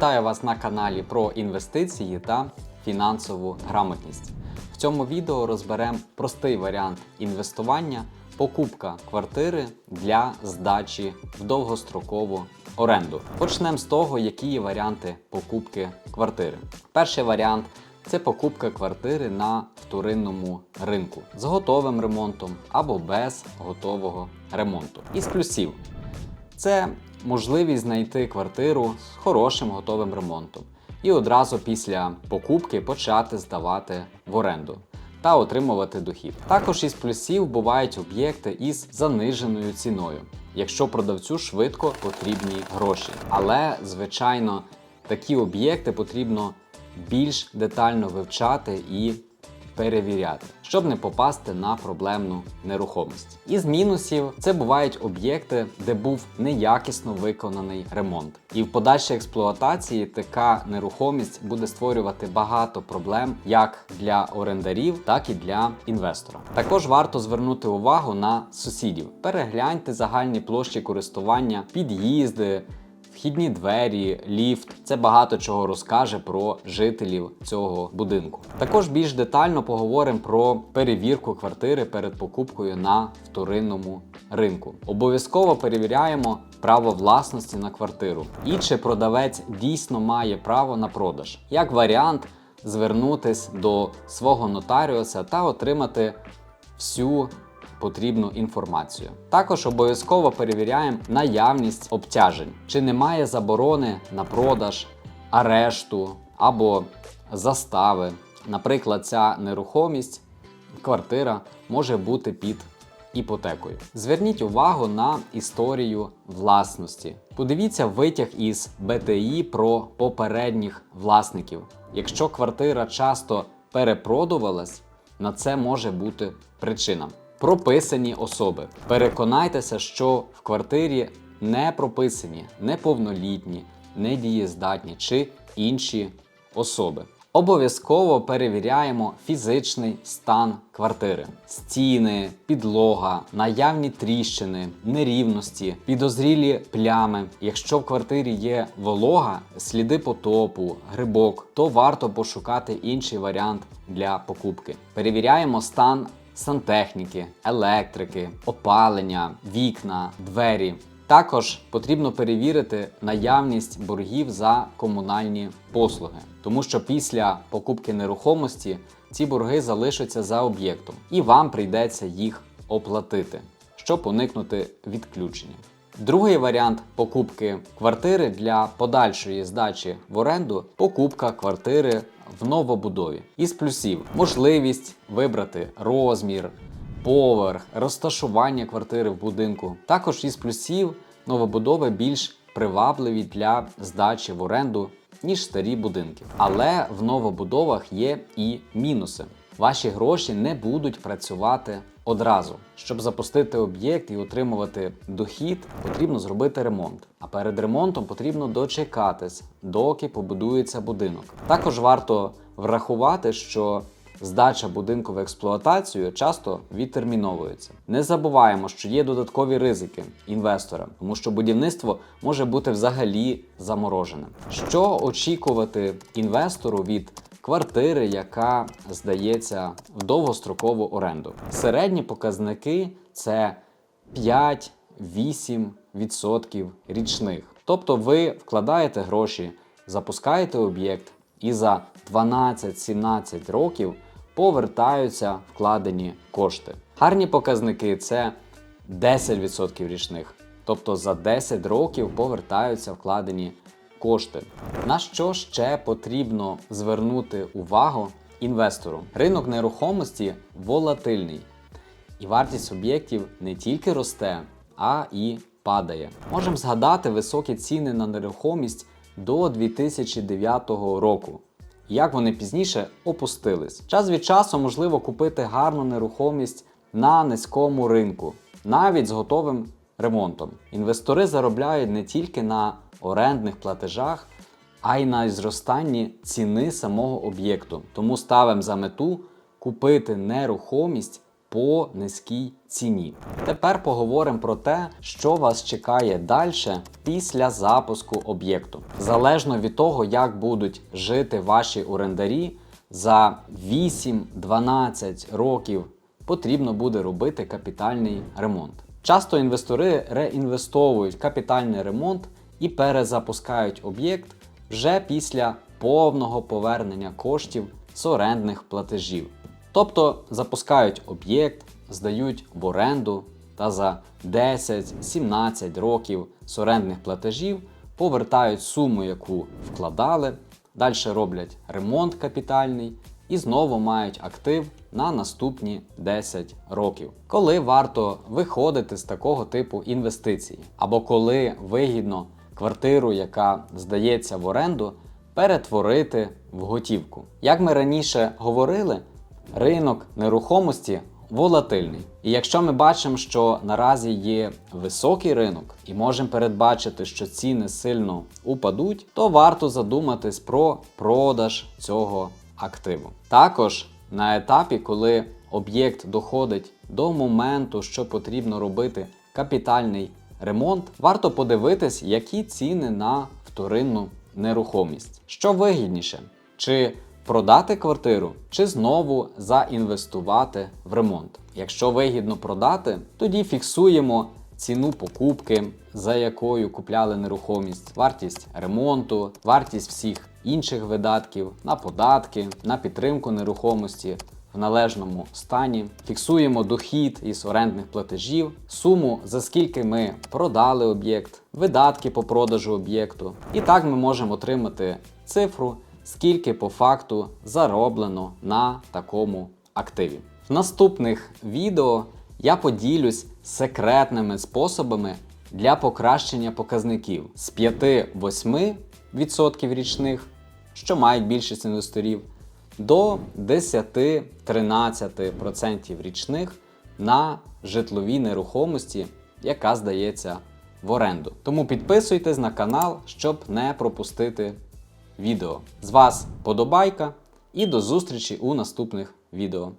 Вітаю вас на каналі про інвестиції та фінансову грамотність. В цьому відео розберемо простий варіант інвестування, покупка квартири для здачі в довгострокову оренду. Почнемо з того, які є варіанти покупки квартири. Перший варіант це покупка квартири на вторинному ринку з готовим ремонтом або без готового ремонту. Із плюсів це можливість знайти квартиру з хорошим готовим ремонтом і одразу після покупки почати здавати в оренду та отримувати дохід. Також із плюсів бувають об'єкти із заниженою ціною, якщо продавцю швидко потрібні гроші. Але, звичайно, такі об'єкти потрібно більш детально вивчати і перевіряти, щоб не попасти на проблемну нерухомість. Із мінусів це бувають об'єкти, де був неякісно виконаний ремонт. І в подальшій експлуатації така нерухомість буде створювати багато проблем як для орендарів, так і для інвестора. Також варто звернути увагу на сусідів. Перегляньте загальні площі користування, під'їзди. Вхідні двері, ліфт це багато чого розкаже про жителів цього будинку. Також більш детально поговоримо про перевірку квартири перед покупкою на вторинному ринку. Обов'язково перевіряємо право власності на квартиру і чи продавець дійсно має право на продаж. Як варіант, звернутись до свого нотаріуса та отримати всю потрібну інформацію. Також обов'язково перевіряємо наявність обтяжень, чи немає заборони на продаж, арешту або застави. Наприклад, ця нерухомість, квартира може бути під іпотекою. Зверніть увагу на історію власності. Подивіться витяг із БТІ про попередніх власників. Якщо квартира часто перепродувалась, на це може бути причина. Прописані особи. Переконайтеся, що в квартирі не прописані неповнолітні, недієздатні чи інші особи. Обов'язково перевіряємо фізичний стан квартири: стіни, підлога, наявні тріщини, нерівності, підозрілі плями. Якщо в квартирі є волога, сліди потопу, грибок, то варто пошукати інший варіант для покупки. Перевіряємо стан сантехніки, електрики, опалення, вікна, двері. Також потрібно перевірити наявність боргів за комунальні послуги, тому що після покупки нерухомості ці борги залишаться за об'єктом, і вам прийдеться їх оплатити, щоб уникнути відключення. Другий варіант покупки квартири для подальшої здачі в оренду покупка квартири в новобудові. Із плюсів можливість вибрати розмір, поверх, розташування квартири в будинку. Також із плюсів новобудови більш привабливі для здачі в оренду, ніж старі будинки. Але в новобудовах є і мінуси. Ваші гроші не будуть працювати одразу. Щоб запустити об'єкт і отримувати дохід, потрібно зробити ремонт. А перед ремонтом потрібно дочекатись, доки побудується будинок. Також варто врахувати, що здача будинку в експлуатацію часто відтерміновується. Не забуваємо, що є додаткові ризики інвестора, тому що будівництво може бути взагалі замороженим. Що очікувати інвестору від квартири, яка здається в довгострокову оренду? Середні показники це 5-8% річних. Тобто ви вкладаєте гроші, запускаєте об'єкт і за 12-17 років повертаються вкладені кошти. Гарні показники це 10% річних. Тобто за 10 років повертаються вкладені кошти. На що ще потрібно звернути увагу інвестору? Ринок нерухомості волатильний, і вартість об'єктів не тільки росте, а і падає. Можемо згадати високі ціни на нерухомість до 2009 року. Як вони пізніше опустились. Час від часу можливо купити гарну нерухомість на низькому ринку, навіть з готовим ремонтом. Інвестори заробляють не тільки на орендних платежах, а й на зростанні ціни самого об'єкту. Тому ставимо за мету купити нерухомість по низькій ціні. Тепер поговоримо про те, що вас чекає далі після запуску об'єкту. Залежно від того, як будуть жити ваші орендарі, за 8-12 років потрібно буде робити капітальний ремонт. Часто інвестори реінвестовують капітальний ремонт і перезапускають об'єкт вже після повного повернення коштів з орендних платежів. Тобто запускають об'єкт, здають в оренду та за 10-17 років з орендних платежів повертають суму, яку вкладали, далі роблять ремонт капітальний і знову мають актив на наступні 10 років. Коли варто виходити з такого типу інвестицій, або коли вигідно квартиру, яка здається в оренду, перетворити в готівку. Як ми раніше говорили, ринок нерухомості волатильний. І якщо ми бачимо, що наразі є високий ринок і можемо передбачити, що ціни сильно упадуть, то варто задуматись про продаж цього активу. Також на етапі, коли об'єкт доходить до моменту, що потрібно робити капітальний ремонт, варто подивитись, які ціни на вторинну нерухомість. Що вигідніше? Чи продати квартиру, чи знову заінвестувати в ремонт? Якщо вигідно продати, тоді фіксуємо ціну покупки, за якою купляли нерухомість, вартість ремонту, вартість всіх інших видатків на податки, на підтримку нерухомості в належному стані. Фіксуємо дохід із орендних платежів, суму, за скільки ми продали об'єкт, видатки по продажу об'єкту. І так ми можемо отримати цифру, скільки по факту зароблено на такому активі. В наступних відео я поділюсь секретними способами для покращення показників з 5-8% річних, що мають більшість інвесторів, до 10-13% річних на житловій нерухомості, яка здається в оренду. Тому підписуйтесь на канал, щоб не пропустити відео. З вас подобайка і до зустрічі у наступних відео.